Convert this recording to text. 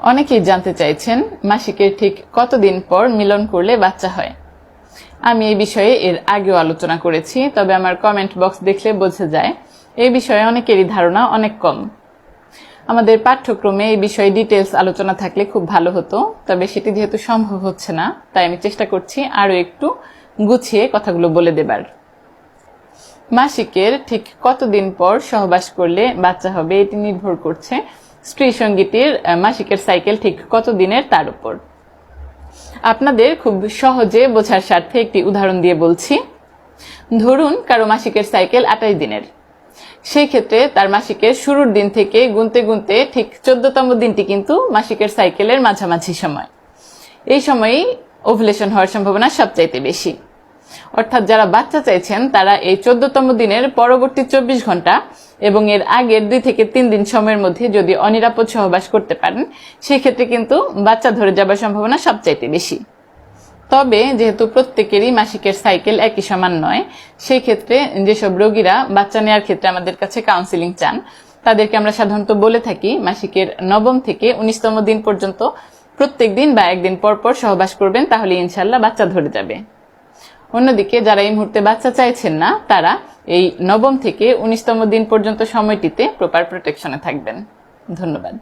অনেকেই জানতে চাইছেন মাসিকের ঠিক কতদিন পর মিলন করলে বাচ্চা হয়। আমি এই বিষয়ে এর আগেও আলোচনা করেছি, তবে আমার কমেন্ট বক্স দেখলে বোঝা যায়, এই বিষয়ে অনেকেরই ধারণা অনেক কম। আমাদের পাঠ্যক্রমে এই বিষয়ে ডিটেলস আলোচনা থাকলে খুব ভালো হতো, তবে সেটি যেহেতু সম্ভব হচ্ছে না, তাই আমি চেষ্টা করছি আরও একটু গুছিয়ে কথাগুলো বলে দেবার। মাসিকের ঠিক কতদিন পর সহবাস করলে বাচ্চা হবে এটি নির্ভর করছে স্ত্রী সঙ্গীতের মাসিকের সাইকেল ঠিক কত দিনের তার উপর? আপনাদের খুব সহজে বোঝার স্বার্থে একটি উদাহরণ দিয়ে বলছি। ধরুন, কারও মাসিকের সাইকেল আঠাশ দিনের। সেই ক্ষেত্রে তার মাসিকের শুরুর দিন থেকে গুনতে গুনতে ঠিক চোদ্দতম দিনটি কিন্তু মাসিকের সাইকেলের মাঝামাঝি সময়। এই সময়েই ওভুলেশন হওয়ার সম্ভাবনা সবচাইতে বেশি। অর্থাৎ যারা বাচ্চা চাইছেন, তারা এই চোদ্দতম দিনের পরবর্তী চব্বিশ ঘণ্টা এবং এর আগের দুই থেকে তিন দিন সময়ের মধ্যে যদি অনিরাপদ সহবাস করতে পারেন, সেক্ষেত্রে কিন্তু বাচ্চা ধরে যাবার সম্ভাবনা সবচাইতে বেশি। তবে যেহেতু প্রত্যেকেরই মাসিকের সাইকেল একই সমান নয় সেই ক্ষেত্রে যেসব রোগীরা বাচ্চা নেওয়ার ক্ষেত্রে আমাদের কাছে কাউন্সিলিং চান, তাদেরকে আমরা সাধারণত বলে থাকি মাসিকের নবম থেকে উনিশতম দিন পর্যন্ত প্রত্যেক দিন বা একদিন পর পর সহবাস করবেন তাহলে ইনশাল্লাহ বাচ্চা ধরে যাবে। অন্যদিকে যারা এই মুহূর্তে বাচ্চা চাইছেন না, তারা এই নবম থেকে উনিশতম দিন পর্যন্ত সময়টিতে প্রপার প্রোটেকশনে থাকবেন। ধন্যবাদ।